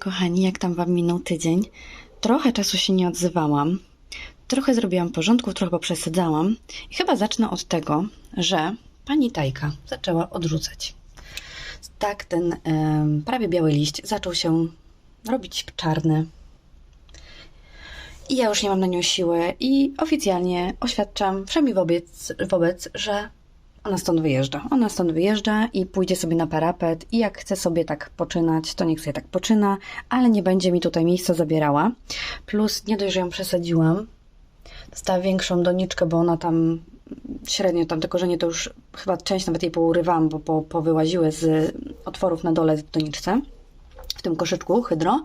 kochani, jak tam Wam minął tydzień? Trochę czasu się nie odzywałam. Trochę zrobiłam porządków, trochę poprzesadzałam. I chyba zacznę od tego, że pani Tajka zaczęła odrzucać. Tak, ten prawie biały liść zaczął się robić czarny. I ja już nie mam na nią siły i oficjalnie oświadczam wszemi wobec, wobec, że ona stąd wyjeżdża. Ona stąd wyjeżdża i pójdzie sobie na parapet i jak chce sobie tak poczynać, to niech sobie tak poczyna, ale nie będzie mi tutaj miejsca zabierała. Plus nie dość, że ją przesadziłam, dostała większą doniczkę, bo ona tam średnio tam te korzenie to już chyba część nawet jej pourywałam, bo po, powyłaziły z otworów na dole w doniczce w tym koszyczku hydro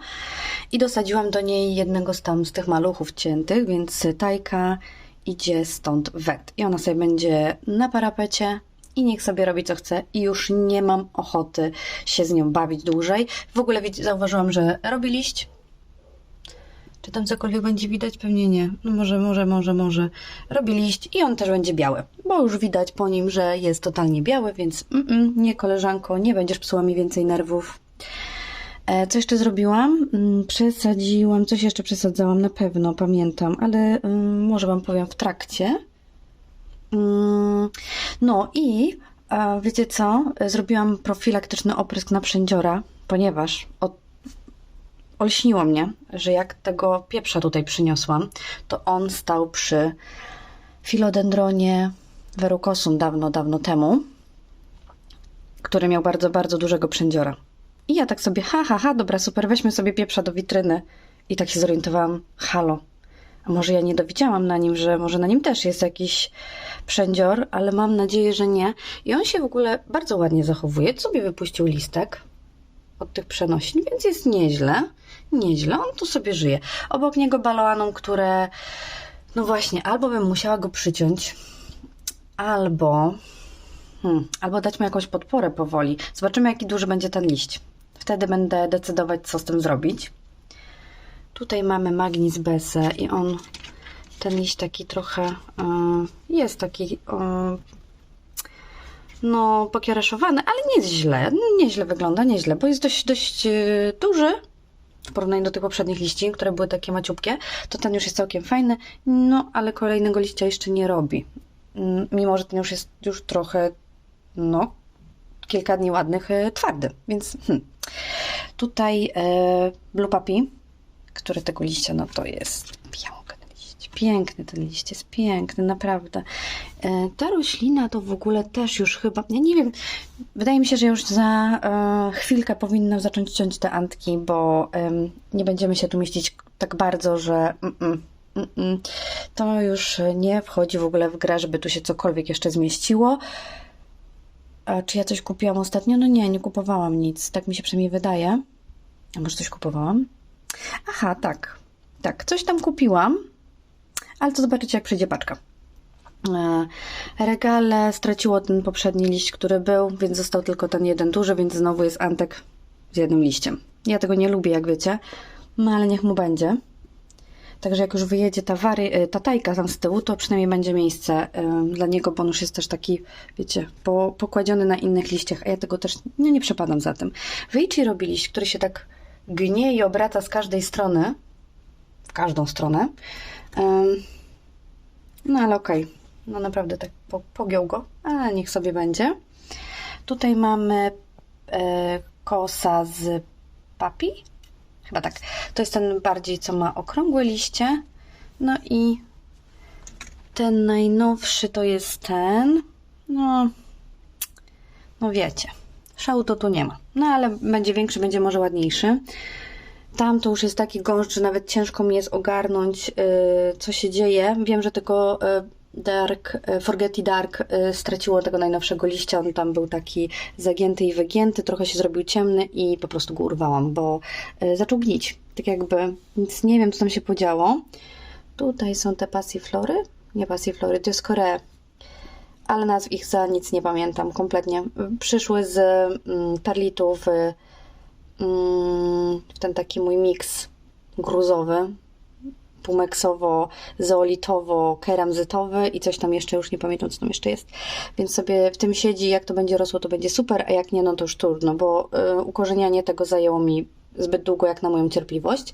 i dosadziłam do niej jednego z tam z tych maluchów ciętych, więc tajka idzie stąd wet i ona sobie będzie na parapecie i niech sobie robi co chce i już nie mam ochoty się z nią bawić dłużej. W ogóle zauważyłam, że robi liść. Czy tam cokolwiek będzie widać? Pewnie nie. No może, może, może, może. Robi liść i on też będzie biały, bo już widać po nim, że jest totalnie biały, więc mm, mm, nie koleżanko, nie będziesz psuła mi więcej nerwów. E, Co jeszcze zrobiłam? Mm, Przesadziłam, coś jeszcze przesadzałam, na pewno pamiętam, ale mm, może Wam powiem w trakcie. Mm, No i wiecie co? E, Zrobiłam profilaktyczny oprysk na przędziora, ponieważ od, olśniło mnie, że jak tego pieprza tutaj przyniosłam, to on stał przy filodendronie verrucosum dawno, dawno temu, który miał bardzo, bardzo dużego przędziora. I ja tak sobie, ha, ha, ha, dobra, super, weźmy sobie pieprza do witryny. I tak się zorientowałam, halo, a może ja nie dowiedziałam na nim, że może na nim też jest jakiś przędzior, ale mam nadzieję, że nie. I on się w ogóle bardzo ładnie zachowuje. Sobie wypuścił listek od tych przenosin, więc jest nieźle. Nieźle, on tu sobie żyje. Obok niego baloaną, które, no właśnie, albo bym musiała go przyciąć, albo Hmm, albo dać mu jakąś podporę powoli. Zobaczymy, jaki duży będzie ten liść. Wtedy będę decydować, co z tym zrobić. Tutaj mamy Magnis Bese i on, ten liść taki trochę e, jest taki e, no pokiereszowany, ale nie jest źle. Nieźle wygląda, nieźle, bo jest dość, dość e, duży w porównaniu do tych poprzednich liści, które były takie maciupkie, to ten już jest całkiem fajny, no ale kolejnego liścia jeszcze nie robi. Mimo, że ten już jest już trochę no, kilka dni ładnych, twardy, więc hmm. Tutaj e, Blue Papi, który tego liścia, no to jest piękny liść, piękny ten liść, jest piękny, naprawdę. E, ta roślina to w ogóle też już chyba, ja nie wiem, wydaje mi się, że już za e, chwilkę powinnam zacząć ciąć te antki, bo nie będziemy się tu mieścić tak bardzo, że mm, mm, mm, to już nie wchodzi w ogóle w grę, żeby tu się cokolwiek jeszcze zmieściło. A czy ja coś kupiłam ostatnio? No nie, nie kupowałam nic. Tak mi się przynajmniej wydaje. A może coś kupowałam? Aha, tak. Tak, coś tam kupiłam, ale to zobaczycie, jak przyjdzie paczka. E, Regale straciło ten poprzedni liść, który był, więc został tylko ten jeden duży, więc znowu jest antek z jednym liściem. Ja tego nie lubię, jak wiecie, no ale niech mu będzie. Także jak już wyjedzie ta, wary, y, ta tajka tam z tyłu, to przynajmniej będzie miejsce y, dla niego, bo on już jest też taki, wiecie, po, pokładziony na innych liściach, a ja tego też no, nie przepadam za tym. Wyjci robi liść, który się tak gnie i obraca z każdej strony, w każdą stronę. No ale okej, no naprawdę tak po, pogiął go, ale niech sobie będzie. Tutaj mamy e, kosa z papi, Chyba tak. To jest ten bardziej, co ma okrągłe liście. No i ten najnowszy to jest ten. No, no wiecie. Szału to tu nie ma. No ale będzie większy, będzie może ładniejszy. Tam to już jest taki gąszcz, że nawet ciężko mi jest ogarnąć, yy, co się dzieje. Wiem, że tylko yy, Dark, yy, Forgetty Dark yy, straciło tego najnowszego liścia. On tam był taki zagięty i wygięty, trochę się zrobił ciemny i po prostu go urwałam, bo yy, zaczął gnić. Tak jakby nic nie wiem, co tam się podziało. Tutaj są te pasiflory. Nie pasiflory, Korea ale nazw ich za nic nie pamiętam kompletnie. Przyszły z mm, perlitów y, mm, w ten taki mój miks gruzowy, pumeksowo-zeolitowo-keramzytowy i coś tam jeszcze, już nie pamiętam, co tam jeszcze jest. Więc sobie w tym siedzi, jak to będzie rosło, to będzie super, a jak nie, no to już trudno, bo y, ukorzenianie tego zajęło mi zbyt długo jak na moją cierpliwość.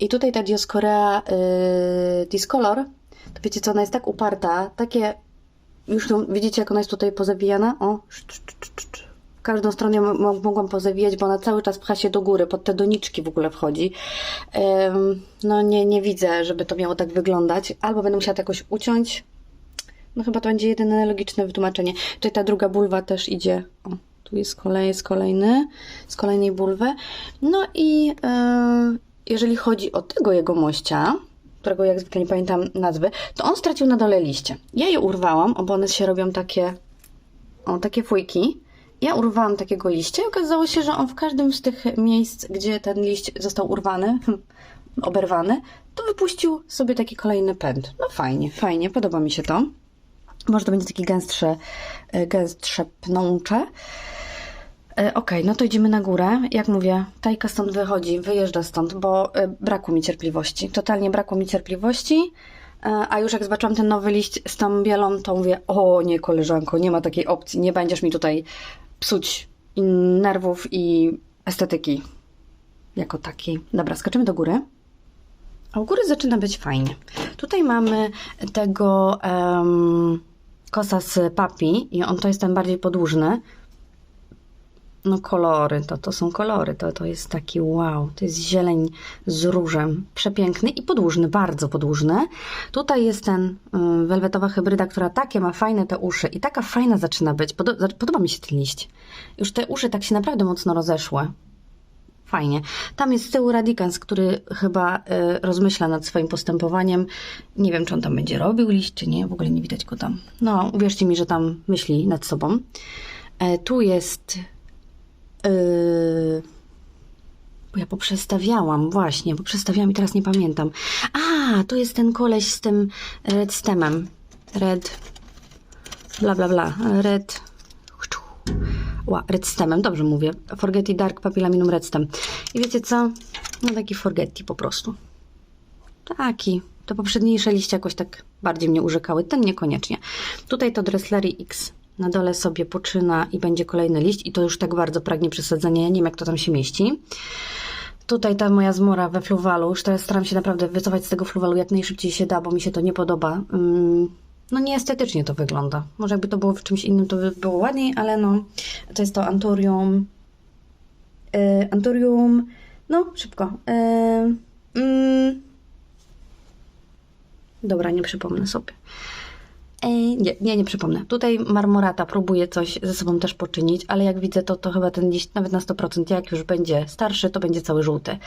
I tutaj ta Dioskorea yy, Discolor, to wiecie co, ona jest tak uparta, takie, już widzicie jak ona jest tutaj pozawijana? O, każdą stronę mo- mogłam pozawijać, bo ona cały czas pcha się do góry, pod te doniczki w ogóle wchodzi. No nie, nie widzę, żeby to miało tak wyglądać. Albo będę musiała to jakoś uciąć, no chyba to będzie jedyne logiczne wytłumaczenie. Tutaj ta druga bulwa też idzie. O, tu jest kolej, jest kolejny, z kolejnej bulwy. No i e, jeżeli chodzi o tego jego mościa, którego jak zwykle nie pamiętam nazwy, to on stracił na dole liście. Ja je urwałam, bo one się robią takie, o, takie fujki. Ja urwałam takiego liścia i okazało się, że on w każdym z tych miejsc, gdzie ten liść został urwany, oberwany, to wypuścił sobie taki kolejny pęd. No fajnie, fajnie, podoba mi się to. Może to będzie takie gęstsze, e, gęstsze pnącze. E, Okej, no to idziemy na górę. Jak mówię, Tajka stąd wychodzi, wyjeżdża stąd, bo e, brakło mi cierpliwości. Totalnie brakło mi cierpliwości. A już jak zobaczyłam ten nowy liść z tą bielą, to mówię, o nie koleżanko, nie ma takiej opcji. Nie będziesz mi tutaj psuć nerwów i estetyki jako takiej. Dobra, skaczymy do góry. A u góry zaczyna być fajnie. Tutaj mamy tego em, kosa z papi i on to jest ten bardziej podłużny. No kolory, to, to są kolory, to, to jest taki wow, to jest zieleń z różem, przepiękny i podłużny, bardzo podłużny. Tutaj jest ten y, welwetowa hybryda, która takie ma fajne te uszy i taka fajna zaczyna być, Podo- podoba mi się ten liść. Już te uszy tak się naprawdę mocno rozeszły. Fajnie. Tam jest z tyłu Radikans, który chyba y, rozmyśla nad swoim postępowaniem. Nie wiem, czy on tam będzie robił liść, czy nie. W ogóle nie widać go tam. No, uwierzcie mi, że tam myśli nad sobą. E, tu jest... y, bo ja poprzestawiałam, właśnie, poprzestawiałam i teraz nie pamiętam. A, to jest ten koleś z tym red stemem. Red... Bla, bla, bla. Red... Ła, Redstemem, dobrze mówię. Forgetti Dark Papilaminum Redstem. I wiecie co? No taki Forgetti po prostu. Taki. Te poprzedniejsze liście jakoś tak bardziej mnie urzekały. Ten niekoniecznie. Tutaj to Dresslery X. Na dole sobie poczyna i będzie kolejny liść i to już tak bardzo pragnie przesadzenia. Ja nie wiem, jak to tam się mieści. Tutaj ta moja zmora we fluwalu. Już teraz staram się naprawdę wycofać z tego fluwalu jak najszybciej się da, bo mi się to nie podoba. Mm, no nieestetycznie to wygląda. Może jakby to było w czymś innym, to by było ładniej, ale no to jest to Anturium. Yy, Anturium. No, szybko. Yy, mm. Dobra, nie przypomnę sobie. Nie, nie, nie przypomnę. Tutaj marmorata próbuje coś ze sobą też poczynić, ale jak widzę, to, to chyba ten liść nawet na 100%, jak już będzie starszy, to będzie cały żółty.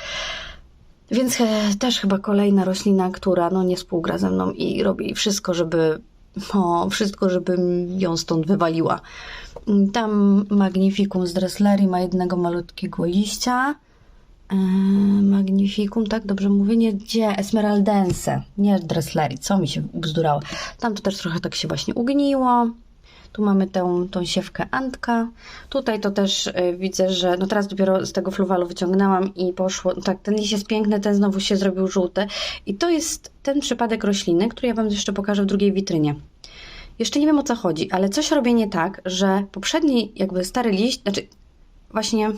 Więc e, też chyba kolejna roślina, która no, nie współgra ze mną i robi wszystko, żeby no, wszystko, żebym ją stąd wywaliła. Tam Magnificum z Dressleri ma jednego malutkiego liścia. E, Magnificum, tak dobrze mówię? Nie, gdzie? Esmeraldense, nie Dressleri, co mi się ubzdurało. Tam to też trochę tak się właśnie ugniło. Tu mamy tę, tą siewkę Antka. Tutaj to też y, widzę, że no teraz dopiero z tego fluwalu wyciągnęłam i poszło. Tak, ten liść jest piękny, ten znowu się zrobił żółty. I to jest ten przypadek rośliny, który ja Wam jeszcze pokażę w drugiej witrynie. Jeszcze nie wiem o co chodzi, ale coś robię nie tak, że poprzedni jakby stary liść, znaczy właśnie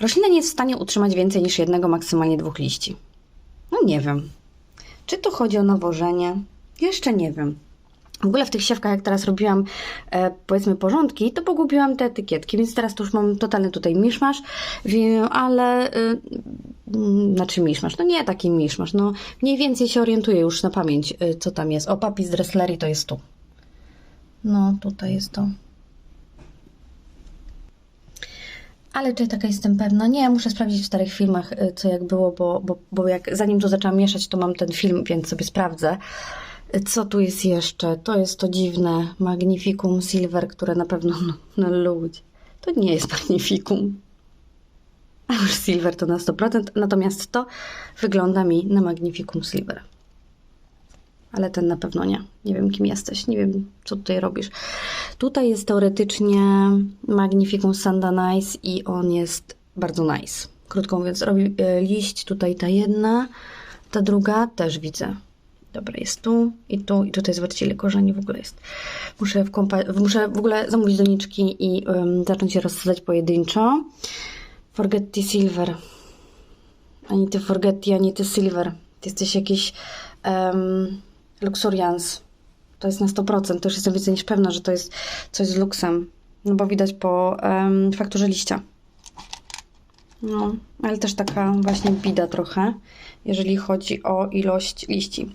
roślina nie jest w stanie utrzymać więcej niż jednego, maksymalnie dwóch liści. No nie wiem. Czy to chodzi o nawożenie? Jeszcze nie wiem. W ogóle w tych siewkach, jak teraz robiłam, e, powiedzmy, porządki, to pogubiłam te etykietki, więc teraz to już mam totalny tutaj miszmasz, ale, y, mm, znaczy miszmasz, no nie taki miszmasz, no mniej więcej się orientuję już na pamięć, y, co tam jest. O, papi z Dressleri to jest tu. No, tutaj jest to. Ale czy taka jestem pewna? Nie, muszę sprawdzić w starych filmach, y, co jak było, bo, bo, bo jak zanim to zaczęłam mieszać, to mam ten film, więc sobie sprawdzę. Y, Co tu jest jeszcze? To jest to dziwne Magnificum Silver, które na pewno, no, no ludzie, to nie jest Magnificum. A już Silver to na 100%, natomiast to wygląda mi na Magnificum Silver. Ale ten na pewno nie. Nie wiem, kim jesteś, nie wiem, co tutaj robisz. Tutaj jest teoretycznie Magnificum Sanda Nice i on jest bardzo nice. Krótko mówiąc, robi e, liść, tutaj ta jedna, ta druga też widzę. Dobra, jest tu i tu i tutaj zobaczcie ile korzeni w ogóle jest. Muszę w, muszę w ogóle zamówić doniczki i em, zacząć je rozsadzać pojedynczo. Forget Silver. Ani ty Forget, ani ty Silver. Ty jesteś jakiś um, Luxurians. To jest na 100%. To już jestem więcej niż pewna, że to jest coś z luksem. No bo widać po um, fakturze liścia. No, ale też taka właśnie bida trochę, jeżeli chodzi o ilość liści.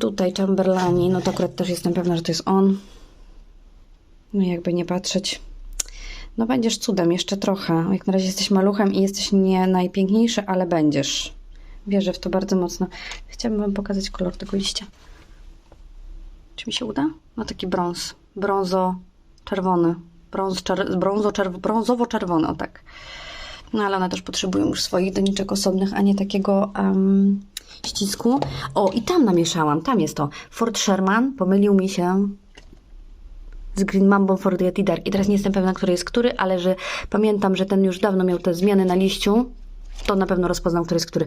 Tutaj Chamberlaini, no to akurat też jestem pewna, że to jest on. No jakby nie patrzeć. No będziesz cudem, jeszcze trochę. Jak na razie jesteś maluchem i jesteś nie najpiękniejszy, ale będziesz. Wierzę w to bardzo mocno. Chciałabym wam pokazać kolor tego liścia. Czy mi się uda? No taki brąz. Brązo-czerwony. Brąz, czer brązo -czerw brązowo-czerwony, o tak. No ale one też potrzebują już swoich doniczek osobnych, a nie takiego um, ścisku. O, i tam namieszałam, tam jest to. Fort Sherman, pomylił mi się z Green Mambo Forget Dark. I teraz nie jestem pewna, który jest który, ale że pamiętam, że ten już dawno miał te zmiany na liściu, to na pewno rozpoznam, który jest który.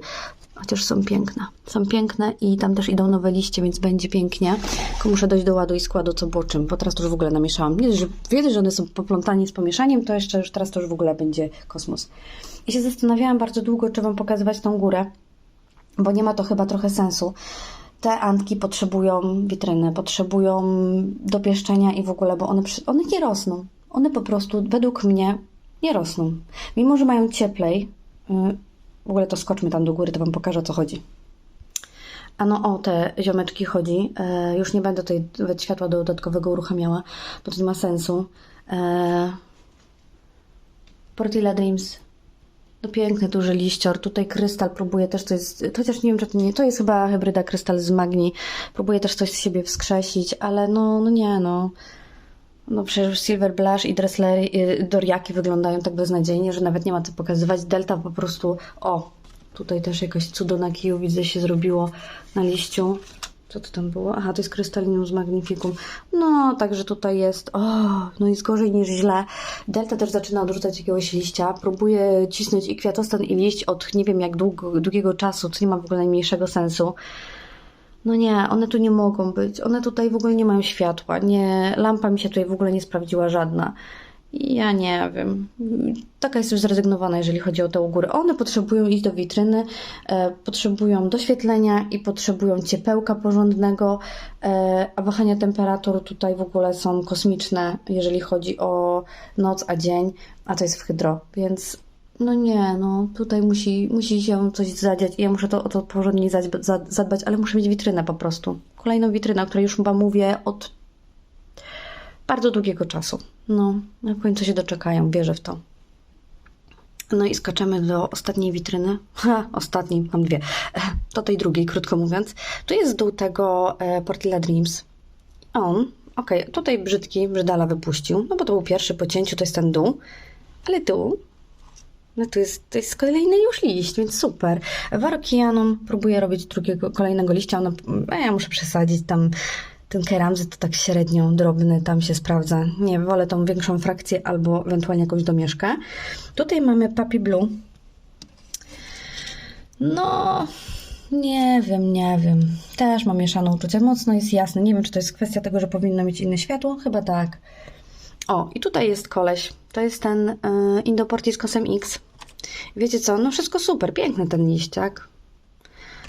Chociaż są piękne. Są piękne i tam też idą nowe liście, więc będzie pięknie. Tylko muszę dojść do ładu i składu, co było czym, bo teraz to już w ogóle namieszałam. Nie, że że one są poplątane z pomieszaniem, to jeszcze już teraz to już w ogóle będzie kosmos. I się zastanawiałam bardzo długo, czy wam pokazywać tą górę, bo nie ma to chyba trochę sensu te antki potrzebują witryny, potrzebują dopieszczenia i w ogóle, bo one, one nie rosną. One po prostu, według mnie, nie rosną. Mimo, że mają cieplej, w ogóle to skoczmy tam do góry, to Wam pokażę, o co chodzi. A no o te ziomeczki chodzi. E, już nie będę tutaj światła dodatkowego uruchamiała, bo to nie ma sensu. E, Portilla Dreams no piękny, duży liścior. Tutaj krystal próbuje też coś, chociaż nie wiem, czy to nie, to jest chyba hybryda krystal z magni. Próbuje też coś z siebie wskrzesić, ale no, no nie, no. No przecież Silver Blush i Dresslery, y, Doriaki wyglądają tak beznadziejnie, że nawet nie ma co pokazywać. Delta po prostu, o, tutaj też jakaś cudo na kiju widzę się zrobiło na liściu. Co to tam było? Aha, to jest Crystallinus Magnificum. No, także tutaj jest, o, no jest gorzej niż źle. Delta też zaczyna odrzucać jakiegoś liścia. Próbuje cisnąć i kwiatostan i liść od nie wiem jak długo, długiego czasu, co nie ma w ogóle najmniejszego sensu. No nie, one tu nie mogą być. One tutaj w ogóle nie mają światła. Nie, lampa mi się tutaj w ogóle nie sprawdziła żadna. Ja nie wiem. Taka jest już zrezygnowana, jeżeli chodzi o te góry. One potrzebują iść do witryny, e, potrzebują doświetlenia i potrzebują ciepełka porządnego, e, a wahania temperatur tutaj w ogóle są kosmiczne, jeżeli chodzi o noc a dzień, a to jest w hydro, więc no nie, no tutaj musi, musi się coś zadziać i ja muszę to, o to porządnie zadbać, ale muszę mieć witrynę po prostu. Kolejną witrynę, o której już chyba mówię od bardzo długiego czasu. No, w końcu się doczekają, wierzę w to. No i skaczemy do ostatniej witryny. Ha, ostatniej, mam dwie. Do tej drugiej, krótko mówiąc. Tu jest dół tego e, Portilla Dreams. On, okej, okay, tutaj brzydki, brzydala wypuścił, no bo to był pierwszy po cięciu, to jest ten dół. Ale tu, no to jest, to jest kolejny już liść, więc super. Warokianon próbuje robić drugiego, kolejnego liścia, no, ja muszę przesadzić tam ten keramzy to tak średnio drobny, tam się sprawdza. Nie, wolę tą większą frakcję albo ewentualnie jakąś domieszkę. Tutaj mamy Papi Blue. No, nie wiem, nie wiem. Też mam mieszane uczucia. Mocno jest jasne. Nie wiem, czy to jest kwestia tego, że powinno mieć inne światło. Chyba tak. O, i tutaj jest koleś. To jest ten y, Indoportis Cosem X. Wiecie co? No wszystko super. Piękny ten liściak.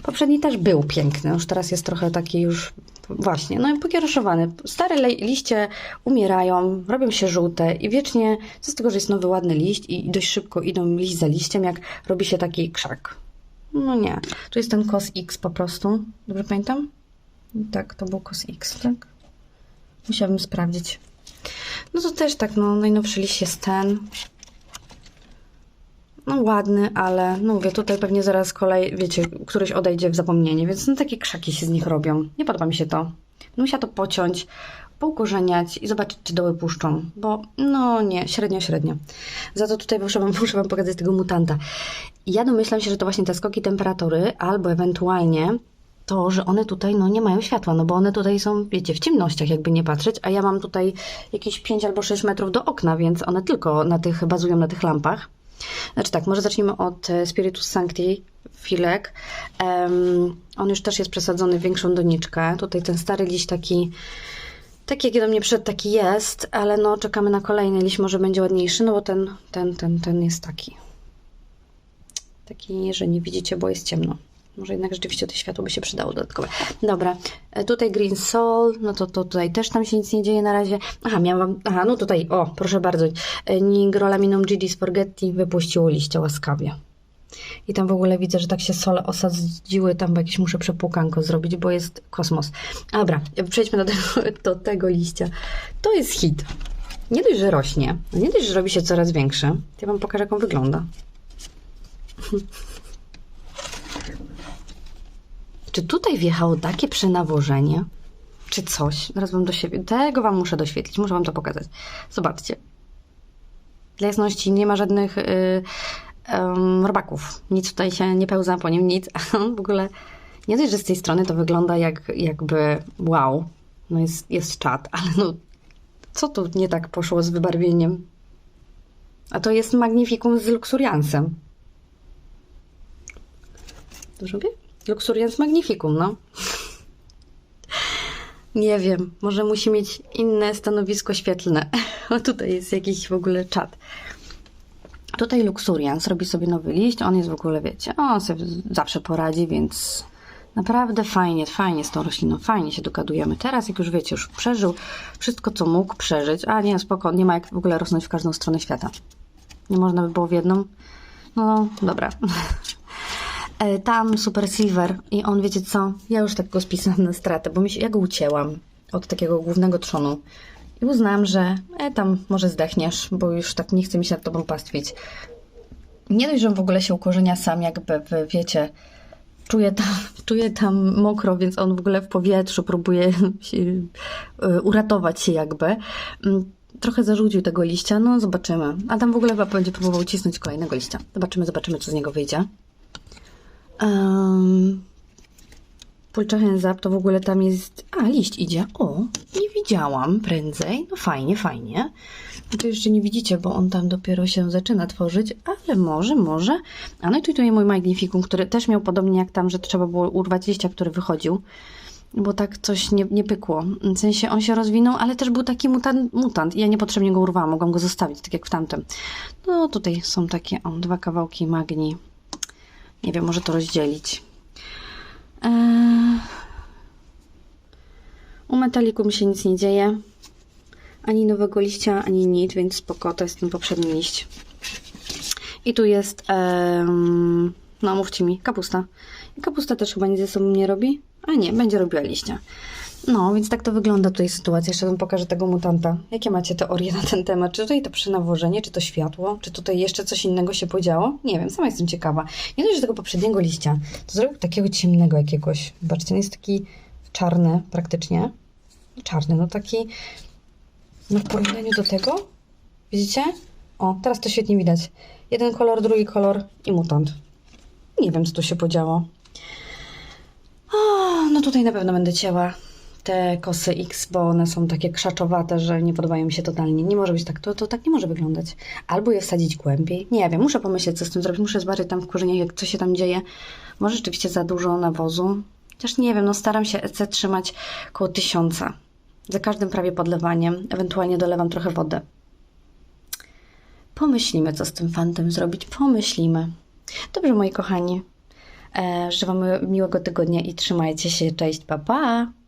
Poprzedni też był piękny. Już teraz jest trochę taki już Właśnie, no i pokieroszowany. Stare liście umierają, robią się żółte i wiecznie, co z tego, że jest nowy, ładny liść i dość szybko idą liść za liściem, jak robi się taki krzak. No nie. Tu jest ten kos X po prostu. Dobrze pamiętam? Tak, to był kos X, tak? Musiałabym sprawdzić. No to też tak, no najnowszy liść jest ten. No ładny, ale no mówię, tutaj pewnie zaraz kolej, wiecie, któryś odejdzie w zapomnienie, więc no takie krzaki się z nich robią. Nie podoba mi się to. Musiała to pociąć, poukorzeniać i zobaczyć, czy doły puszczą, bo no nie, średnio, średnio. Za to tutaj muszę wam, muszę wam pokazać tego mutanta. Ja domyślam się, że to właśnie te skoki temperatury, albo ewentualnie to, że one tutaj no, nie mają światła, no bo one tutaj są, wiecie, w ciemnościach, jakby nie patrzeć, a ja mam tutaj jakieś 5 albo 6 metrów do okna, więc one tylko na tych, bazują na tych lampach. Znaczy tak, może zacznijmy od e, Spiritus Sancti, filek. Um, on już też jest przesadzony w większą doniczkę. Tutaj ten stary liść taki Taki jaki do mnie przyszedł, taki jest, ale no czekamy na kolejny liść, może będzie ładniejszy, no bo ten, ten, ten, ten jest taki. Taki, że nie widzicie, bo jest ciemno. Może jednak rzeczywiście to światło by się przydało dodatkowe. Dobra, e, tutaj Green Soul, no to, to tutaj też tam się nic nie dzieje na razie. Aha, miałam, aha, no tutaj, o, proszę bardzo, e, Nigrolaminum Gigi Sporgetti wypuściło liście łaskawie. I tam w ogóle widzę, że tak się sole osadziły, tam jakieś muszę przepłukanko zrobić, bo jest kosmos. Dobra, przejdźmy do tego, do tego liścia. To jest hit. Nie dość, że rośnie, nie dość, że robi się coraz większy. Ja wam pokażę, jak on wygląda. Czy tutaj wjechało takie przenawożenie? Czy coś? Zaraz wam do siebie. Tego wam muszę doświetlić, muszę wam to pokazać. Zobaczcie. Dla jasności nie ma żadnych y, em, robaków. Nic tutaj się nie pełza po nim, nic. W ogóle nie dość, że z tej strony to wygląda jak jakby wow. No jest, jest czat, ale no co tu nie tak poszło z wybarwieniem? A to jest Magnificum z Luxuriansem. Dużo wie? Luxurians Magnificum, no. Nie wiem, może musi mieć inne stanowisko świetlne. O, tutaj jest jakiś w ogóle czat. Tutaj Luxurians robi sobie nowy liść, on jest w ogóle, wiecie, on sobie zawsze poradzi, więc naprawdę fajnie, fajnie z tą rośliną, fajnie się dogadujemy. Teraz, jak już wiecie, już przeżył wszystko, co mógł przeżyć, a nie, spoko, nie ma jak w ogóle rosnąć w każdą stronę świata. Nie można by było w jedną? No, dobra. E, Tam Super Silver i on, wiecie co, ja już tak go spisałam na stratę, bo mi się, ja go ucięłam od takiego głównego trzonu i uznałam, że e, tam może zdechniesz, bo już tak nie chce mi się nad tobą pastwić. Nie dość, że on w ogóle się ukorzenia sam, jakby, wy wiecie, czuje tam, czuje tam mokro, więc on w ogóle w powietrzu próbuje się, y, uratować się jakby. Mm, Trochę zarzucił tego liścia, no zobaczymy. A tam w ogóle będzie próbował cisnąć kolejnego liścia. Zobaczymy, zobaczymy, co z niego wyjdzie. Um, Pulczachęzap to w ogóle tam jest... A, liść idzie. O, nie widziałam prędzej. No fajnie, fajnie. To jeszcze nie widzicie, bo on tam dopiero się zaczyna tworzyć, ale może, może. A no i tu, tu jest mój Magnificum, który też miał podobnie jak tam, że trzeba było urwać liścia, który wychodził. Bo tak coś nie, nie pykło. W sensie on się rozwinął, ale też był taki mutant, mutant. Ja niepotrzebnie go urwałam, mogłam go zostawić, tak jak w tamtym. No tutaj są takie, o, dwa kawałki magni. Nie wiem, może to rozdzielić. Eee... U metaliku mi się nic nie dzieje. Ani nowego liścia, ani nic, więc spoko, to jest ten poprzedni liść. I tu jest, no mówcie mi, kapusta. I kapusta też chyba nic ze sobą nie robi. A nie, będzie robiła liścia. No, więc tak to wygląda tutaj sytuacja. Jeszcze wam pokażę tego mutanta. Jakie macie teorie na ten temat? Czy tutaj to przenawożenie, czy to światło? Czy tutaj jeszcze coś innego się podziało? Nie wiem, sama jestem ciekawa. Nie dość, że tego poprzedniego liścia, to zrobił takiego ciemnego jakiegoś. Zobaczcie, on jest taki czarny praktycznie. Czarny, no taki... No w porównaniu do tego, widzicie? O, teraz to świetnie widać. Jeden kolor, drugi kolor i mutant. Nie wiem, co tu się podziało. O, no tutaj na pewno będę cięła te kosy X, bo one są takie krzaczowate, że nie podobają mi się totalnie. Nie może być tak, to, to tak nie może wyglądać. Albo je wsadzić głębiej. Nie wiem, muszę pomyśleć, co z tym zrobić. Muszę zobaczyć tam w korzeniach, jak co się tam dzieje. Może rzeczywiście za dużo nawozu. Chociaż nie wiem, no staram się EC trzymać koło tysiąca. Za każdym prawie podlewaniem. Ewentualnie dolewam trochę wody. Pomyślimy, co z tym fantem zrobić. Pomyślimy. Dobrze, moi kochani. E, życzę Wam miłego tygodnia i trzymajcie się. Cześć, pa, pa!